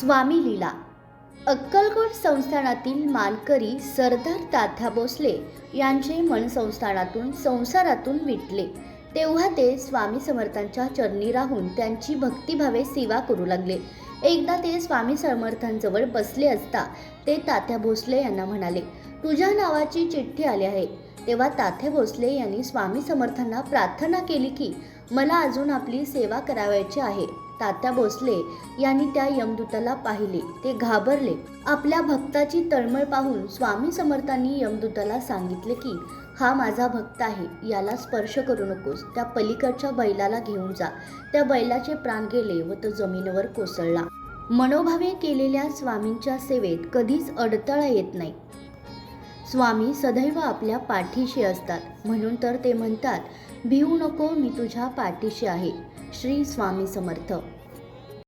स्वामी लीला. अक्कलकोट संस्थानातील मानकरी सरदार ताथा भोसले यांचे मन संस्थानातून संसारातून विटले. तेव्हा ते स्वामी समर्थांच्या चरणी राहून त्यांची भक्तिभावे सेवा करू लागले. एकदा ते स्वामी समर्थांजवळ बसले असता ते तात्या भोसले यांना म्हणाले तुझ्या नावाची चिठ्ठी आली आहे. तेव्हा ताथे भोसले यांनी स्वामी समर्थांना प्रार्थना केली की मला अजून आपली सेवा करावयाची आहे. तात्या भोसले यांनी त्या यमदूताला पाहिले. ते घाबरले. आपल्या भक्ताची तळमळ पाहून स्वामी समर्थांनी यमदूताला सांगितले की हा माझा भक्त आहे. याला स्पर्श करू नकोस. त्या पलीकडच्या बैलाला घेऊन जा. त्या बैलाचे प्राण गेले व तो जमिनीवर कोसळला. मनोभावे केलेल्या स्वामींच्या सेवेत कधीच अडथळा येत नाही. स्वामी सदैव आपल्या पाठीशी असतात. म्हणून तर ते म्हणतात भिवू नको मी तुझ्या पाठीशी आहे. श्री स्वामी समर्थ.